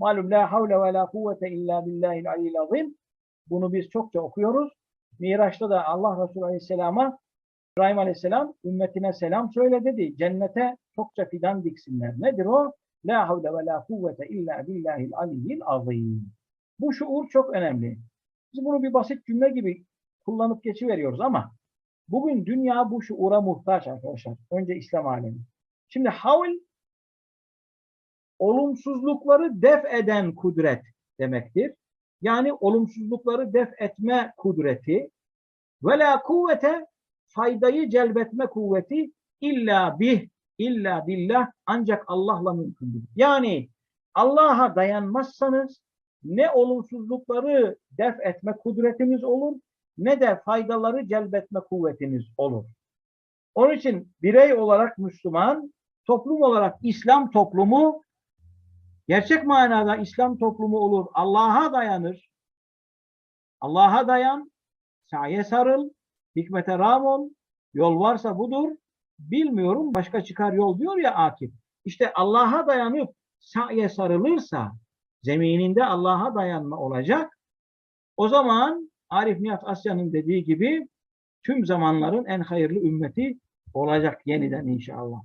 Malum la havle ve la kuvvete illa billahil aliyyil azim. Bunu biz çokça okuyoruz. Miraç'ta da Allah Resulü Aleyhisselam'a İbrahim Aleyhisselam ümmetine selam söyle dedi. Cennete çokça fidan diksinler. Nedir o? La havle ve la kuvvete illa billahil aliyyil azim. Bu şuur çok önemli. Biz bunu bir basit cümle gibi kullanıp geçiveriyoruz ama bugün dünya bu şuura muhtaç arkadaşlar. Önce İslam alemi. Şimdi havl olumsuzlukları def eden kudret demektir. Yani olumsuzlukları def etme kudreti ve la kuvvete faydayı celbetme kuvveti illa bih illa billah ancak Allah'la mümkündür. Yani Allah'a dayanmazsanız ne olumsuzlukları def etme kudretiniz olur ne de faydaları celbetme kuvvetiniz olur. Onun için birey olarak Müslüman, toplum olarak İslam toplumu gerçek manada İslam toplumu olur. Allah'a dayanır. Allah'a dayan, saye sarıl, hikmete ram ol, yol varsa budur, bilmiyorum başka çıkar yol diyor ya Akif. İşte Allah'a dayanıp saye sarılırsa, zemininde Allah'a dayanma olacak. O zaman Arif Nihat Asya'nın dediği gibi tüm zamanların en hayırlı ümmeti olacak yeniden inşallah.